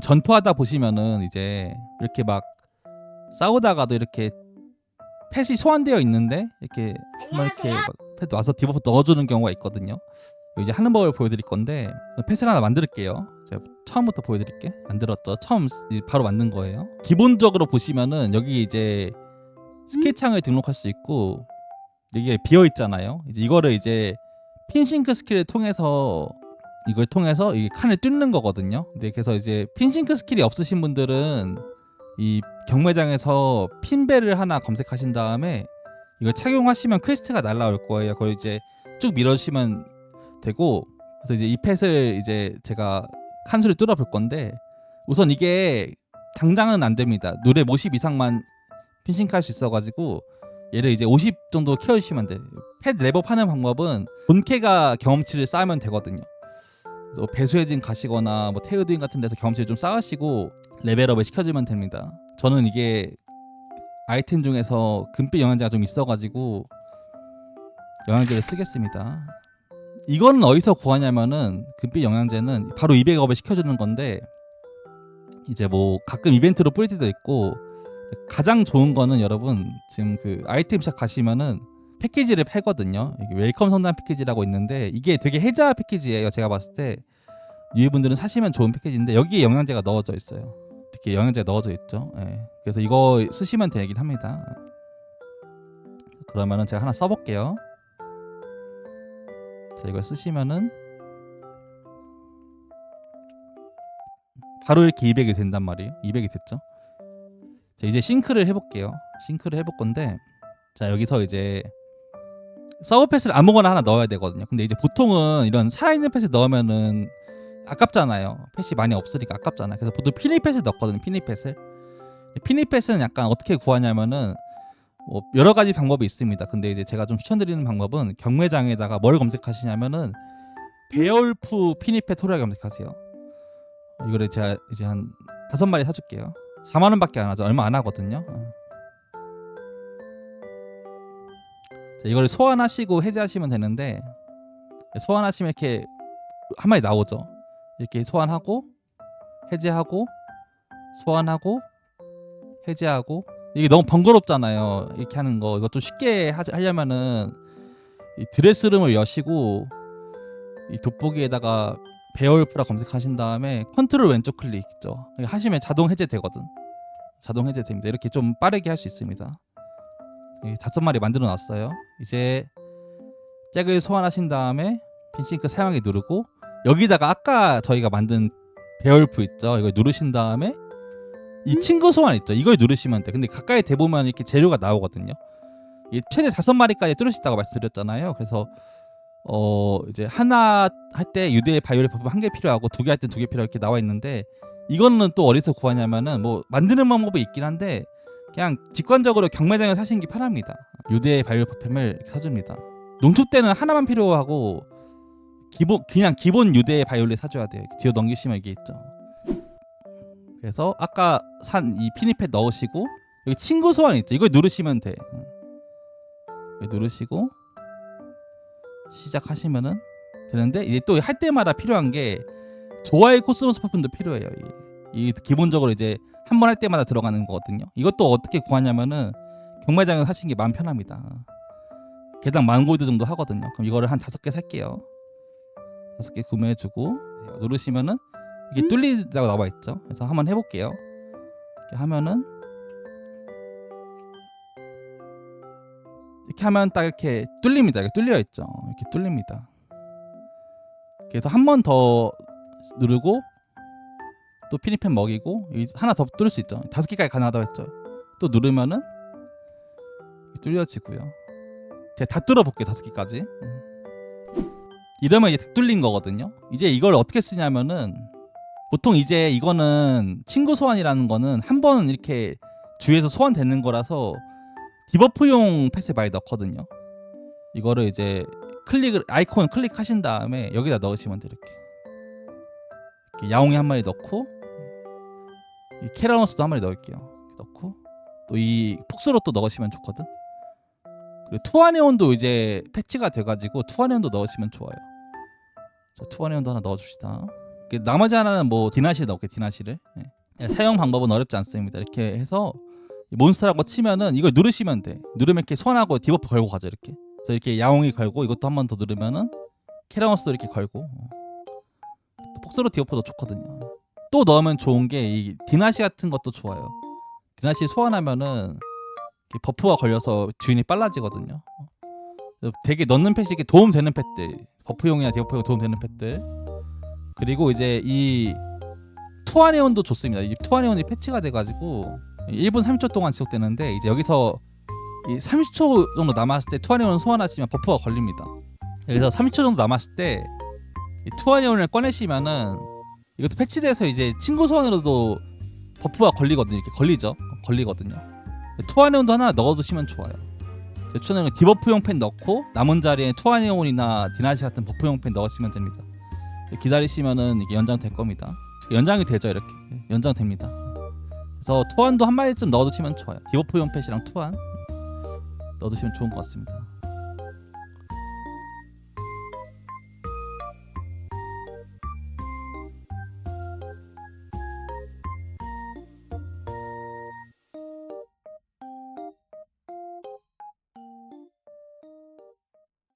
전투하다 보시면은 이제 이렇게 막 싸우다가도 이렇게 펫이 소환되어 있는데 이렇게 한번 이렇게 막펫 와서 디버프 넣어주는 경우가 있거든요. 이제 하는 법을 보여드릴 건데 펫을 하나 만들게요. 제가 처음부터 보여드릴게. 만들었죠. 처음 이- 바로 만든 거예요. 기본적으로 보시면은 여기 이제 스킬 창을 등록할 수 있고 이게 비어 있잖아요. 이제 이거를 이제 핀싱크 스킬을 통해서 이걸 통해서 이 칸을 뚫는 거거든요. 근데 그래서 이제 핀싱크 스킬이 없으신 분들은 이 경매장에서 핀벨을 하나 검색하신 다음에 이걸 착용하시면 퀘스트가 날라올 거예요. 그걸 이제 쭉 밀어주시면 되고 그래서 이제 이 펫을 이제 제가 칸수를 뚫어 볼 건데 우선 이게 당장은 안 됩니다. 노래 50 이상만 핀싱크 할 수 있어가지고 얘를 이제 50 정도 키워주시면 돼요. 펫 랩업 하는 방법은 본캐가 경험치를 쌓으면 되거든요. 그래서 배수해진 가시거나 뭐 테우드인 같은 데서 경험치를 좀 쌓으시고 레벨업을 시켜주면 됩니다. 저는 이게 아이템 중에서 금빛 영양제가 좀 있어가지고 영양제를 쓰겠습니다. 이거는 어디서 구하냐면은 금빛 영양제는 바로 200업을 시켜주는 건데 이제 뭐 가끔 이벤트로 뿌릴 때도 있고 가장 좋은 거는 여러분 지금 그 아이템 샵 가시면은 패키지를 팔거든요. 웰컴 성장 패키지라고 있는데 이게 되게 혜자 패키지예요. 제가 봤을 때 유해분들은 사시면 좋은 패키지인데 여기에 영양제가 넣어져 있어요. 이렇게 영양제가 넣어져 있죠. 예. 그래서 이거 쓰시면 되긴 합니다. 그러면은 제가 하나 써볼게요. 자 이걸 쓰시면은 바로 이렇게 200이 된단 말이에요. 200이 됐죠. 자 이제 싱크를 해볼게요. 싱크를 해볼 건데 자 여기서 이제 서브 펫을 아무거나 하나 넣어야 되거든요. 근데 이제 보통은 이런 살아있는 펫을 넣으면은 아깝잖아요. 펫이 많이 없으니까 아깝잖아요. 그래서 보통 피니 펫을 넣거든요. 피니 펫을. 피니 펫은 약간 어떻게 구하냐면은 뭐 여러 가지 방법이 있습니다. 근데 이제 제가 좀 추천드리는 방법은 경매장에다가 뭘 검색하시냐면은 베어울프 피니펫 소리를 검색하세요. 이거를 제가 이제 한 다섯 마리 사줄게요. 4만 원밖에 안 하죠. 얼마 안 하거든요. 이걸 소환하시고 해제하시면 되는데 소환하시면 이렇게 한 마리 나오죠. 이렇게 소환하고 해제하고 소환하고 해제하고 이게 너무 번거롭잖아요. 이렇게 하는 거 이거 좀 쉽게 하, 하려면은 이 드레스룸을 여시고 이 돋보기에다가 베어울프라 검색하신 다음에 컨트롤 왼쪽 클릭 있죠. 하시면 자동 해제 되거든. 자동 해제 됩니다. 이렇게 좀 빠르게 할 수 있습니다. 이 다섯 마리 만들어 놨어요. 이제 잭을 소환하신 다음에 핀싱크 사용하기 누르고 여기다가 아까 저희가 만든 베어울프 있죠. 이걸 누르신 다음에 이 친구 소환 있죠. 이걸 누르시면 돼. 근데 가까이 대보면 이렇게 재료가 나오거든요. 이 최대 다섯 마리까지 뚫을 수 있다고 말씀드렸잖아요. 그래서 어 이제 하나 할 때 유대 바이올렛 버프 한 개 필요하고 두 개 할 때 두 개 필요 이렇게 나와 있는데 이거는 또 어디서 구하냐면은 뭐 만드는 방법이 있긴 한데 그냥 직관적으로 경매장에 사시는 게 편합니다. 유대 바이올렛 버프를 이렇게 사줍니다. 농축 때는 하나만 필요하고 기본 그냥 기본 유대 바이올렛 사줘야 돼요. 뒤로 넘기시면 이게 있죠. 그래서 아까 산 이 피니펫 넣으시고 여기 친구 소환 있죠. 이걸 누르시면 돼. 누르시고 시작하시면은 되는데 이제 또 할 때마다 필요한 게 좋아의 코스모스 퍼퓸도 필요해요. 이 기본적으로 이제 한 번 할 때마다 들어가는 거거든요. 이것도 어떻게 구하냐면은 경매장에서 사시는 게 마음 편합니다. 개당 만 골드 정도 하거든요. 그럼 이거를 한 다섯 개 살게요. 다섯 개 구매해주고 누르시면은 이게 뚫리다고 나와 있죠. 그래서 한번 해볼게요. 이렇게 하면은 이렇게 하면 딱 이렇게 뚫립니다. 이렇게 뚫려 있죠. 이렇게 뚫립니다. 그래서 한 번 더 누르고 또 피니펜 먹이고 하나 더 뚫을 수 있죠. 다섯 개까지 가능하다고 했죠. 또 누르면은 뚫려지고요. 제가 다 뚫어볼게요. 다섯 개까지. 음. 이러면 이제 다 뚫린 거거든요. 이제 이걸 어떻게 쓰냐면은 보통 이제 이거는 친구 소환이라는 거는 한 번 이렇게 주위에서 소환되는 거라서 디버프용 패스 많이 넣거든요. 이거를 이제 클릭을 아이콘 클릭하신 다음에 여기다 넣으시면 돼요. 이렇게. 이렇게 야옹이 한 마리 넣고 이 캐라노스도 한 마리 넣을게요. 넣고 또 이 폭스로 또 넣으시면 좋거든. 그리고 투아네온도 이제 패치가 돼가지고 투아네온도 넣으시면 좋아요. 자, 투아네온도 하나 넣어줍시다. 나머지 하나는 뭐 디나시 넣을게 디나시를 예. 예, 사용 방법은 어렵지 않습니다. 이렇게 해서 몬스터라고 치면은 이걸 누르시면 돼. 누르면 이렇게 소환하고 디버프 걸고 가죠 이렇게. 그래서 이렇게 야옹이 걸고 이것도 한 번 더 누르면은 캐라우스도 이렇게 걸고 어. 또 폭스로 디버프도 좋거든요. 또 넣으면 좋은 게 이 디나시 같은 것도 좋아요. 디나시 소환하면은 이렇게 버프가 걸려서 주인이 빨라지거든요. 그래서 되게 넣는 펫이 이렇게 도움되는 펫들 버프용이나 디버프용 도움되는 펫들 그리고 이제 이 투아네온도 좋습니다. 이 투아네온이 패치가 돼가지고 1분 30초 동안 지속되는데 이제 여기서 이 30초 정도 남았을 때 투아네온 소환하시면 버프가 걸립니다. 여기서 30초 정도 남았을 때이 투아네온을 꺼내시면은 이것도 패치돼서 이제 친구 소환으로도 버프가 걸리거든요. 이렇게 걸리죠. 걸리거든요. 투아네온도 하나 넣어두시면 좋아요. 제 추천은 디버프용 펜 넣고 남은 자리에 투아네온이나 디나시 같은 버프용 펜 넣으시면 됩니다. 기다리시면은 이게 연장될 겁니다. 연장이 되죠 이렇게 연장됩니다. 그래서 투안도 한 마리쯤 넣어두시면 좋아요. 디버프용 펫이랑 투안 넣어두시면 좋은 것 같습니다.